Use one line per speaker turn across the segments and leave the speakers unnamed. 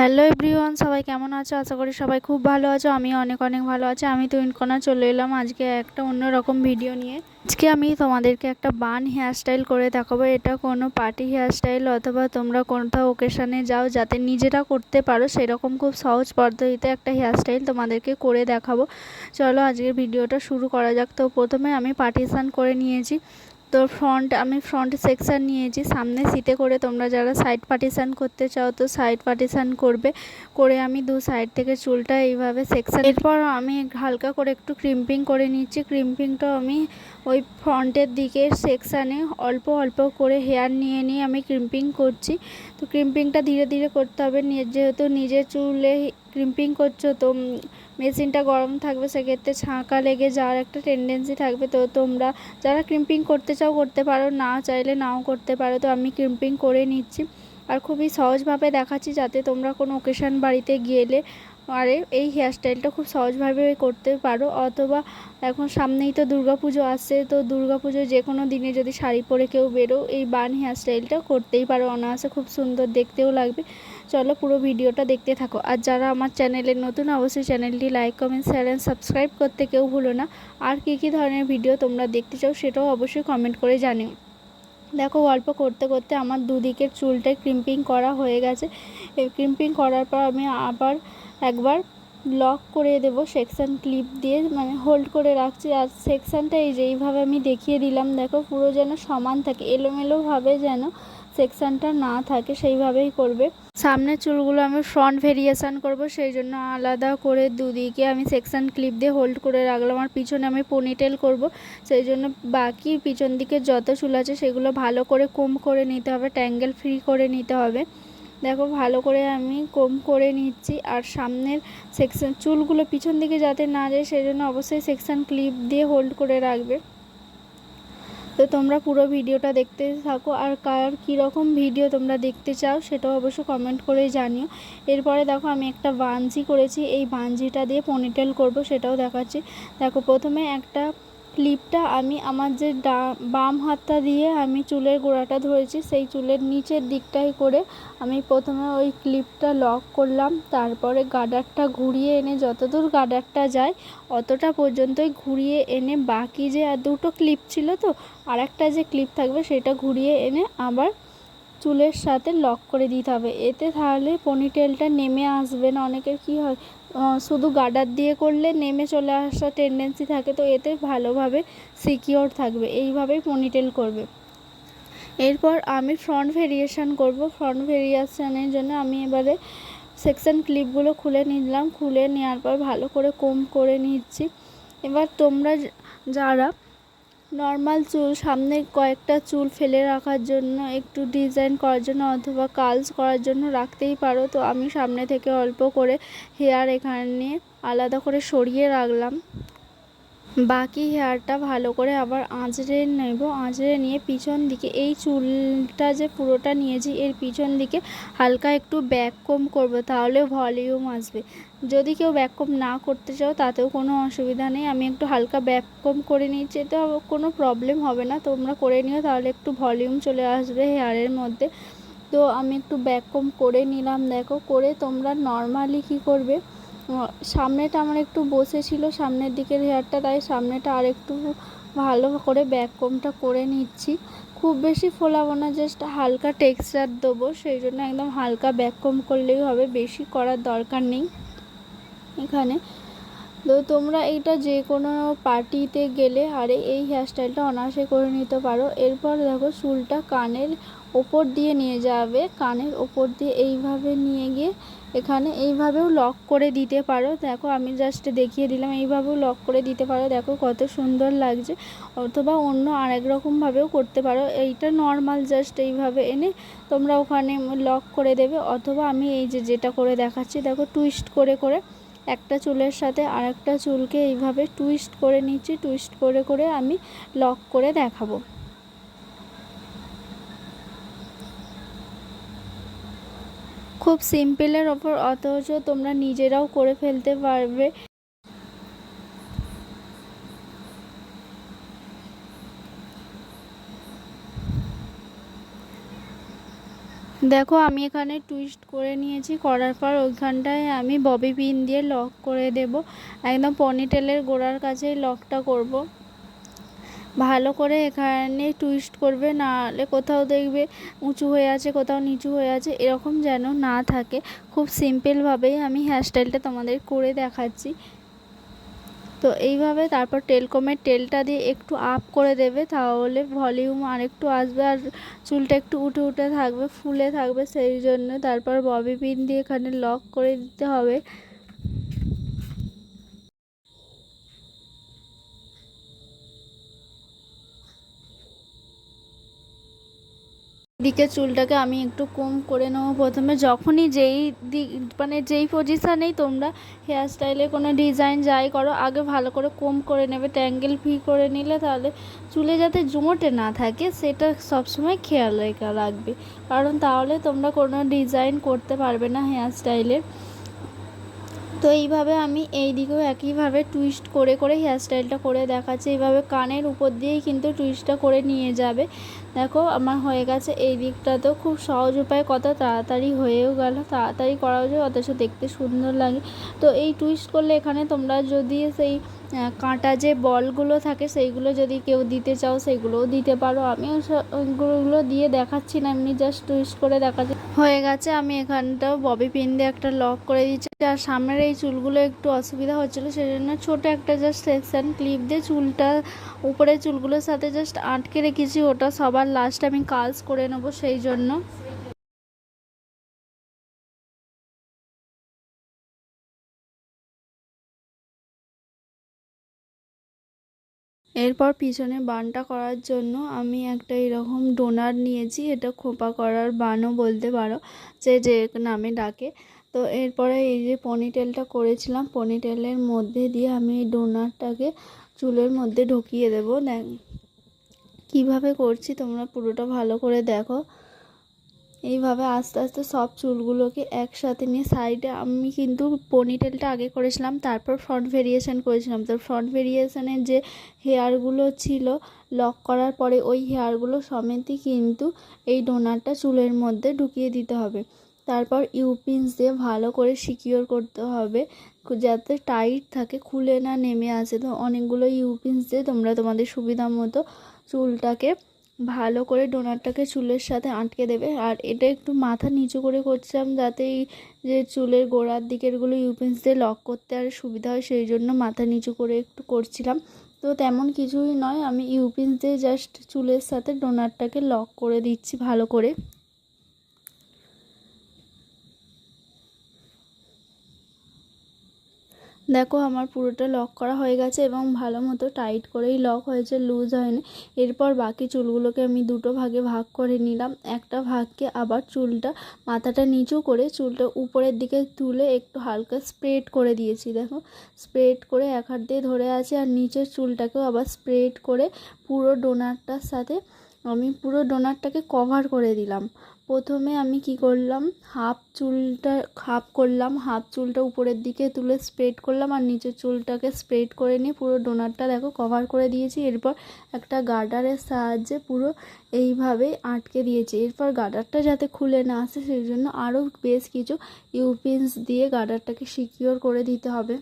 Hello everyone, সবাই কেমন আছো? আশা করি সবাই খুব ভালো আছো আমি অনেক অনেক ভালো আছি। আমি তো ইনকোনা চলে এলাম আজকে একটা অন্যরকম ভিডিও নিয়ে। আজকে আমি তোমাদেরকে একটা বান হেয়ারস্টাইল করে দেখাবো। এটা কোনো পার্টি হেয়ারস্টাইল অথবা তোমরা কোনটা ওকেশনে যাও যাতে নিজেরা করতে পারো, সেরকম খুব সহজ পদ্ধতিতে একটা হেয়ারস্টাইল তোমাদেরকে করে দেখাবো। চলো আজকের ভিডিওটা শুরু করা যাক। তো প্রথমে আমি পার্টিশান করে নিয়েছি। তো ফ্রন্ট আমি ফ্রন্ট সেকশান নিয়েছি। সামনে সিটে করে তোমরা যারা সাইড পার্টিশান করতে চাও তো সাইড পার্টিশান করবে। করে আমি দু সাইড থেকে চুলটা এইভাবে সেকশান এরপর আমি হালকা করে একটু ক্রিম্পিং করে নিচ্ছি। ক্রিম্পিংটা আমি ওই ফ্রন্টের দিকে সেকশানে অল্প অল্প করে হেয়ার নিয়ে নিয়ে আমি ক্রিম্পিং করছি। তো ক্রিম্পিংটা ধীরে ধীরে করতে হবে। যেহেতু নিজের চুলে ক্রিম্পিং করছ তো মেশিনটা গরম থাকবে, সেক্ষেত্রে ছাঁকা লেগে যাওয়ার একটা টেন্ডেন্সি থাকবে। তো তোমরা যারা ক্রিম্পিং করতে চাও, করতে পারো, না চাইলে নাও করতে পারো। তো আমি ক্রিম্পিং করে নিচ্ছি। আর খুবই সহজভাবে দেখাচ্ছি যাতে তোমরা কোনো ওকেশান বাড়িতে গেলে আরে এই হেয়ারস্টাইলটা খুব সহজভাবে করতে পারো। অথবা এখন সামনেই তো পুজো আসছে, তো পুজোয় যে কোনো দিনে যদি শাড়ি পরে কেউ বেরো এই বান হেয়ারস্টাইলটা করতেই পারো। অনায়াসে খুব সুন্দর দেখতেও লাগবে। চলো পুরো ভিডিওটা দেখতে থাকো। আর যারা আমার চ্যানেলে নতুন, অবশ্যই চ্যানেলটি like comment share and subscribe করতে কেউ ভুলো না। আর কী কী ধরনের ভিডিও তোমরা দেখতে চাও সেটাও অবশ্যই কমেন্ট করে জানিও। দেখো, গল্প করতে করতে আমার দুদিকের চুলটায় ক্রিম্পিং করা হয়ে গেছে। ক্রিম্পিং করার পর আমি আবার একবার লক করে দেব সেকশান ক্লিপ দিয়ে মানে হোল্ড করে রাখছি। আর সেকশানটা এই যে এইভাবে আমি দেখিয়ে দিলাম, দেখো পুরো যেন সমান থাকে, এলোমেলোভাবে যেন সেকশানটা না থাকে, সেইভাবেই করবে। সামনের চুলগুলো আমি ফ্রন্ট ভেরিয়েশান করব, সেই জন্য আলাদা করে দুদিকে আমি সেকশান ক্লিপ দিয়ে হোল্ড করে রাখলাম আর পিছনে আমি পনিটেল করব। সেই জন্য বাকি পিছন দিকে যত চুল আছে সেগুলো ভালো করে কম করে নিতে হবে ট্যাঙ্গেল ফ্রি করে নিতে হবে। দেখো ভালো করে আমি কম করে নিচ্ছি আর সামনের সেকশন চুলগুলো পিছন দিকে যাতে না যায়, সেই জন্য অবশ্যই সেকশন ক্লিপ দিয়ে হোল্ড করে রাখবে। তো তোমরা পুরো ভিডিওটা দেখতে থাকো। আর কার কীরকম ভিডিও তোমরা দেখতে চাও সেটাও অবশ্য কমেন্ট করে জানিও। এরপরে দেখো আমি একটা বাঞ্জি করেছি। এই বাঞ্জিটা দিয়ে পনিটেল করব সেটাও দেখাচ্ছি। দেখো প্রথমে একটা ক্লিপটা আমি আমার যে ডা, বাম হাতটা দিয়ে আমি চুলের গোড়াটা ধরেছি, সেই চুলের নিচের দিকটাই করে আমি প্রথমে ওই ক্লিপটা লক করলাম, তারপরে গার্ডারটা ঘুরিয়ে এনে যতদূর গার্ডারটা যায় অতটা পর্যন্তই ঘুরিয়ে এনে বাকি যে আর দুটো ক্লিপ ছিল তো আর একটা যে ক্লিপ থাকবে সেটা ঘুরিয়ে এনে আবার চুলের সাথে লক করে দিতে হবে। এতে তাহলে পনিটেলটা নেমে আসবে না, অনেকের কি হয় শুধু গার্ডার দিয়ে করলে নেমে চলে আসার টেন্ডেন্সি থাকে, তো এতে ভালোভাবে সিকিওর থাকবে। এইভাবেই পনিটেল করবে। এরপর আমি ফ্রন্ট ভেরিয়েশান করব। ফ্রন্ট ভেরিয়েশানের জন্য আমি এবারে সেকশন ক্লিপগুলো খুলে নিলাম। খুলে নেওয়ার পর ভালো করে কম করে নিচ্ছি। এবার তোমরা যারা নর্মাল চুল, সামনে কয়েকটা চুল ফেলে রাখার জন্য, একটু ডিজাইন করার জন্য অথবা কালস করার জন্য রাখতেই পারো। তো আমি সামনে থেকে অল্প করে হেয়ার এখানে আলাদা করে সরিয়ে রাখলাম। বাকি হেয়ারটা ভালো করে আবার আঁচড়ে নেব, আঁচড়ে নিয়ে পিছন দিকে এই চুলটা যে পুরোটা নিয়েছি, এর পিছন দিকে হালকা একটু ব্যাক কম করব, তাহলে ভলিউম আসবে। যদি কেউ ব্যাক কম না করতে চাও, তাতেও কোনো অসুবিধা নেই। আমি একটু হালকা ব্যাক কম করে নিচ্ছি তো কোনো প্রবলেম হবে না। তোমরা করে নিও, তাহলে একটু ভলিউম চলে আসবে হেয়ারের মধ্যে। তো আমি একটু ব্যাক কম করে নিলাম, দেখো। করে তোমরা নর্মালি কি করবে? সামনেটা আমার একটু বসেছিল সামনের দিকের হেয়ারটা, তাই সামনেটা আর একটু ভালো করে ব্যাক কমটা করে নিচ্ছি। খুব বেশি ফোলাবো না জাস্ট হালকা টেক্সচার দেবো, সেই জন্য একদম হালকা ব্যাক কম করলেই হবে, বেশি করার দরকার নেই। এখানে তো তোমরা এইটা যে কোনো পার্টিতে গেলে আরে এই হেয়ারস্টাইলটা অনায়াসে করে নিতে পারো। এরপর দেখো চুলটা কানের ওপর দিয়ে নিয়ে যাবে। কানের ওপর দিয়ে এইভাবে নিয়ে গিয়ে এখানে এইভাবেও লক করে দিতে পারো। দেখো আমি জাস্ট দেখিয়ে দিলাম, এইভাবেও লক করে দিতে পারো। দেখো কত সুন্দর লাগছে। অথবা অন্য আরেক রকমভাবেও করতে পারো। এইটা নর্মাল জাস্ট এইভাবে এনে তোমরা ওখানে লক করে দেবে। অথবা আমি এই যে যেটা করে দেখাচ্ছি, দেখো টুইস্ট করে করে একটা চুলের সাথে আর একটা চুলকে এইভাবে টুইস্ট করে নিচ্ছি টুইস্ট করে করে আমি লক করে দেখাবো। খুব সিম্পলের ওপর অথচ তোমরা নিজেরাও করে ফেলতে পারবে। দেখো, আমি এখানে টুইস্ট করে নিয়েছি। করার পর ওইখানটায় আমি ববি পিন দিয়ে লক করে দেব। একদম পনিটেলের গোড়ার কাছে লকটা করব। ভালো করে এখানে টুইস্ট করবে, নাহলে কোথাও দেখবে উঁচু হয়ে আছে, কোথাও নিচু হয়ে আছে, এরকম যেন না থাকে। খুব সিম্পলভাবেই আমি হেয়ারস্টাইলটা তোমাদের করে দেখাচ্ছি। তো এইভাবে তারপর টেলকমের তেলটা দিয়ে একটু আপ করে দেবে, তাহলে ভলিউম আর একটু আসবে আর চুলটা একটু উঠে উঠে থাকবে, ফুলে থাকবে, সেই জন্য তারপর ববি পিন দিয়ে এখানে লক করে দিতে হবে। দিকে চুলটাকে আমি একটু কম করে নেব প্রথমে। যখনই যেই দিক মানে যেই পজিশানেই তোমরা হেয়ার স্টাইলে কোনো ডিজাইন যাই করো, আগে ভালো করে কম করে নেবে ট্যাঙ্গেল ফি করে নিলে তাহলে চুলে যাতে জমোটে না থাকে, সেটা সবসময় খেয়াল রেখে রাখবে। কারণ তাহলে তোমরা কোনো ডিজাইন করতে পারবে না হেয়ার স্টাইলের তো এইভাবে আমি এই দিকেও একইভাবে টুইস্ট করে করে হেয়ারস্টাইলটা করে দেখাচ্ছি। এইভাবে কানের উপর দিয়েই কিন্তু টুইস্টটা করে নিয়ে যাবে। দেখো, আমার হয়ে গেছে এই দিকটা তো খুব সহজ উপায় কত তাড়াতাড়ি হয়েও গেল। তাড়াতাড়ি করা যায়, অথচ দেখতে সুন্দর লাগে। তো এই টুইস্ট করলে এখানে তোমরা যদি সেই কাঁটা যে বলগুলো থাকে, সেইগুলো যদি কেউ দিতে চাও সেইগুলোও দিতে পারো। আমিও ওইগুলো দিয়ে দেখাচ্ছি না, এমনি জাস্ট টুইস্ট করে দেখাচ্ছি। হয়ে গেছে, আমি এখানটাও ববি পিন দিয়ে একটা লক করে দিচ্ছি। আর সামনের এই চুলগুলো একটু অসুবিধা হচ্ছিল সেই জন্য ছোটো একটা জাস্ট সেকশন ক্লিপ দিয়ে চুলটা, উপরের চুলগুলোর সাথে জাস্ট আটকে রেখেছি, ওটা সবার লাস্ট আমি কাজ করে নেব সেই জন্য। এরপর পিছনে বানটা করার জন্য আমি একটা এরকম ডোনার নিয়েছি, এটা খোপা করার বানও বলতে পারো, যে যে নামে ডাকে। তো এরপরে এই যে পনিটেলটা করেছিলাম পনিটেলের মধ্যে দিয়ে আমি এই ডোনারটাকে চুলের মধ্যে ঢুকিয়ে দেবো। দেখ কীভাবে করছি তোমরা পুরোটা ভালো করে দেখো। এইভাবে আস্তে আস্তে সব চুলগুলোকে একসাথে নিয়ে সাইডে আমি কিন্তু পনিটেলটা আগে করেছিলাম, তারপর ফ্রন্ট ভেরিয়েশন করেছিলাম। তো ফ্রন্ট ভেরিয়েশনের যে হেয়ারগুলো ছিল লক করার পরে ওই হেয়ারগুলো সমেতই কিন্তু এই ডোনারটা চুলের মধ্যে ঢুকিয়ে দিতে হবে। তারপর ইউপিন্স দিয়ে ভালো করে সিকিওর করতে হবে যাতে টাইট থাকে, খুলে না নেমে আসে। তো অনেকগুলো ইউপিন্স দিয়ে তোমরা তোমাদের সুবিধা মতো চুলটাকে ভালো করে ডোনারটাকে চুলের সাথে আটকে দেবে। আর এটা একটু মাথা নিচু করে করছিলাম যাতে এই যে চুলের গোড়ার দিকেরগুলো ইউপিন্স দিয়ে লক করতে আর সুবিধা হয়, সেই জন্য মাথা নিচু করে একটু করছিলাম। তো তেমন কিছুই নয়, আমি ইউপিন্স দিয়ে জাস্ট চুলের সাথে ডোনারটাকে লক করে দিচ্ছি ভালো করে। দেখো আমার পুরোটা লক করা হয়ে গেছে এবং ভালো মতো টাইট করেই লক হয়েছে লুজ হয়নি। এরপর বাকি চুলগুলোকে আমি দুটো ভাগে ভাগ করে নিলাম। একটা ভাগকে আবার চুলটা মাথাটা নিচু করে চুলটা উপরের দিকে তুলে একটু হালকা স্প্রেড করে দিয়েছি। দেখো স্প্রেড করে এক হাত দিয়ে ধরে আছে আর নিচের চুলটাকেও আবার স্প্রেড করে পুরো ডোনারটার সাথে আমি পুরো ডোনারটাকে কভার করে দিলাম। প্রথমে আমি কি করলাম, হাফ চুলটা, হাফ করলাম, হাফ চুলটা উপরের দিকে তুলে স্প্রেড করলাম আর নিচের চুলটাকে স্প্রেড করে নিয়ে পুরো ডোনারটা দেখো কভার করে দিয়েছি। এরপর একটা গার্ডারের সাহায্যে পুরো এইভাবেই আটকে দিয়েছি। এরপর গার্ডারটা যাতে খুলে না আসে, সেই জন্য আরও বেশ কিছু ইউপিন্স দিয়ে গার্ডারটাকে সিকিওর করে দিতে হবে।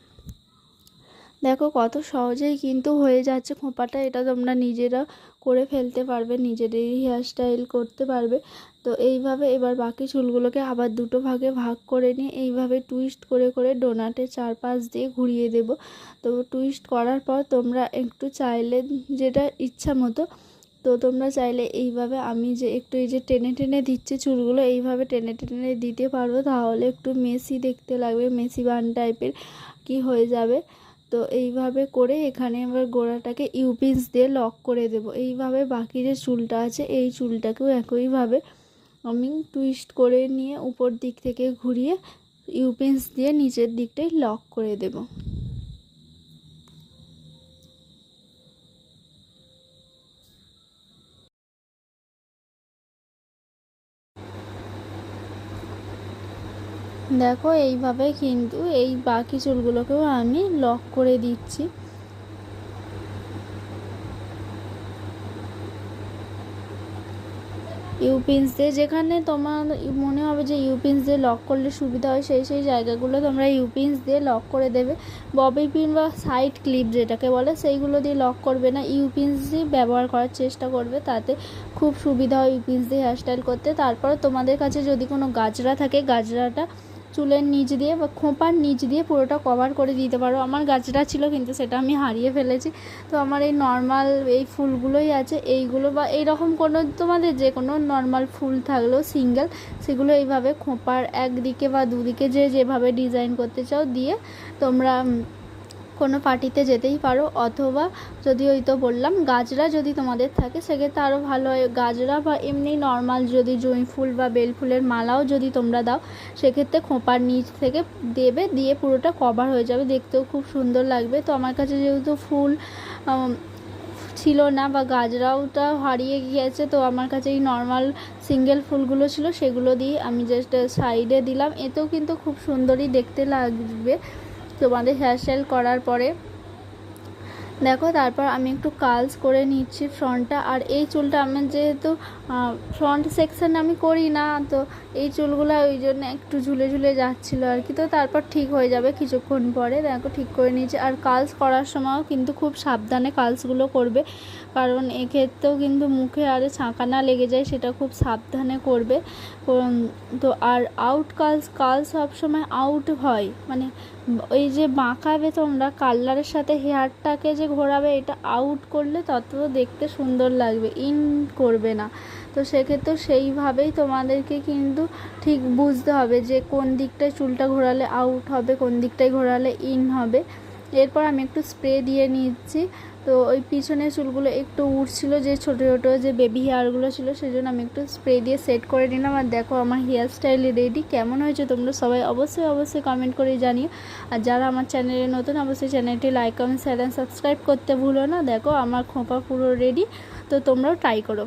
দেখো কত সহজেই কিন্তু হয়ে যাচ্ছে খোঁপাটা, এটা তোমরা নিজেরা করে ফেলতে পারবে, নিজেদেরই হেয়ারস্টাইল করতে পারবে। তো এইভাবে এবার বাকি চুলগুলোকে আবার দুটো ভাগে ভাগ করে নিয়ে এইভাবে টুইস্ট করে করে ডোনাটে চারপাশ দিয়ে ঘুরিয়ে দেব। তো টুইস্ট করার পর তোমরা একটু চাইলে যেটা ইচ্ছা মতো, তো তোমরা চাইলে এইভাবে আমি যে একটু এই যে টেনে টেনে দিচ্ছি চুলগুলো এইভাবে টেনে টেনে দিতে পারব, তাহলে একটু মেসি দেখতে লাগবে মেসি বান টাইপের কি হয়ে যাবে। তো এইভাবে করে এখানে আবার গোড়াটাকে ইউপিন্স দিয়ে লক করে দেব। এইভাবে বাকি যে চুলটা আছে, এই চুলটাকেও একইভাবে আমি টুইস্ট করে নিয়ে উপর দিক থেকে ঘুরিয়ে ইউপিন্স দিয়ে নিচের দিকটাই লক করে দেব। দেখো এইভাবে কিন্তু এই বাকি চুলগুলোকেও আমি লক করে দিচ্ছি। ইউপিন্স দিয়ে যেখানে তোমার মনে হবে যে ইউপিন্স দিয়ে লক করলে সুবিধা হয়, সেই সেই জায়গাগুলো তোমরা ইউপিন্স দিয়ে লক করে দেবে। ববি পিন বা সাইড ক্লিপ যেটাকে বলে, সেইগুলো দিয়ে লক করবে না। ইউপিন্স দিয়ে ব্যবহার করার চেষ্টা করবে, তাতে খুব সুবিধা হয় ইউপিন্স দিয়ে হেয়ারস্টাইল করতে। তারপরে তোমাদের কাছে যদি কোনো গাজরা থাকে, গাজরাটা চুলের নিচ দিয়ে বা খোঁপার নিচ দিয়ে পুরোটা কভার করে দিতে পারো। আমার গাছটা ছিল কিন্তু সেটা আমি হারিয়ে ফেলেছি। তো আমার এই নর্মাল এই ফুলগুলোই আছে। এইগুলো বা এইরকম কোনো তোমাদের যে কোনো নর্মাল ফুল থাকলেও সিঙ্গেল সেগুলো এইভাবে খোঁপার একদিকে বা দুদিকে যে যেভাবে ডিজাইন করতে চাও দিয়ে তোমরা কোনো পার্টিতে যেতেই পারো, অথবা যদি ওই তো বললাম গাজরা যদি তোমাদের থাকে, সেক্ষেত্রে আরও ভালো হয়। গাজরা বা এমনি নর্মাল যদি জুঁই ফুল বা বেল ফুলের মালাও যদি তোমরা দাও, সেক্ষেত্রে খোঁপার নিচ থেকে দেবে, দিয়ে পুরোটা কভার হয়ে যাবে। দেখতেও খুব সুন্দর লাগবে। তো আমার কাছে যেহেতু ফুল ছিল না বা গাজরাওটা হারিয়ে গিয়েছে, তো আমার কাছে এই নর্মাল সিঙ্গেল ফুলগুলো ছিল, সেগুলো দিয়ে আমি জাস্ট সাইডে দিলাম। এতেও কিন্তু খুব সুন্দরই দেখতে লাগবে। তোমাদের হেয়ারস্টাইল করার পরে, দেখো তারপর আমি একটু কালস করে নিচ্ছি ফ্রন্টটা, আর এই চুলটা আমার যেহেতু ফ্রন্ট সেকশন আমি করি না, তো এই চুলগুলো ওই জন্য একটু ঝুলে ঝুলে যাচ্ছিল আর কি। তো তারপর ঠিক হয়ে যাবে কিছুক্ষণ পরে, দেখো ঠিক করে নিয়েছি। আর কালস করার সময়ও কিন্তু খুব সাবধানে কালসগুলো করবে, কারণ এক্ষেত্রেও কিন্তু মুখে আরে ছাঁকা না লেগে যায়, সেটা খুব সাবধানে করবে। তো আর আউট কালস কাল সবসময় আউট হয় মানে ওই যে বাঁকাবে তোমরা, কালারের সাথে হেয়ারটাকে যে ঘোরাবে, এটা আউট করলে তত দেখতে সুন্দর লাগবে ইন করবে না। তো সেক্ষেত্রে সেইভাবেই তোমাদেরকে কিন্তু ঠিক বুঝতে হবে যে কোন দিকটায় চুলটা ঘোরালে আউট হবে, কোন দিকটায় ঘোরালে ইন হবে। এরপর আমি একটু স্প্রে দিয়ে নিচ্ছি। তো ওই পিছনের চুলগুলো একটু উঠছিল যে ছোটো ছোটো যে বেবি হেয়ারগুলো ছিল সেই জন্য আমি একটু স্প্রে দিয়ে সেট করে নিলাম। আর দেখো আমার হেয়ার স্টাইল রেডি কেমন হয়েছে তোমরা সবাই অবশ্যই অবশ্যই কমেন্ট করে জানিও। আর যারা আমার চ্যানেলে নতুন, অবশ্যই চ্যানেলটি লাইক কমেন্ট শেয়ার সাবস্ক্রাইব করতে ভুলো না। দেখো আমার খোঁপা পুরো রেডি তো তোমরাও ট্রাই করো।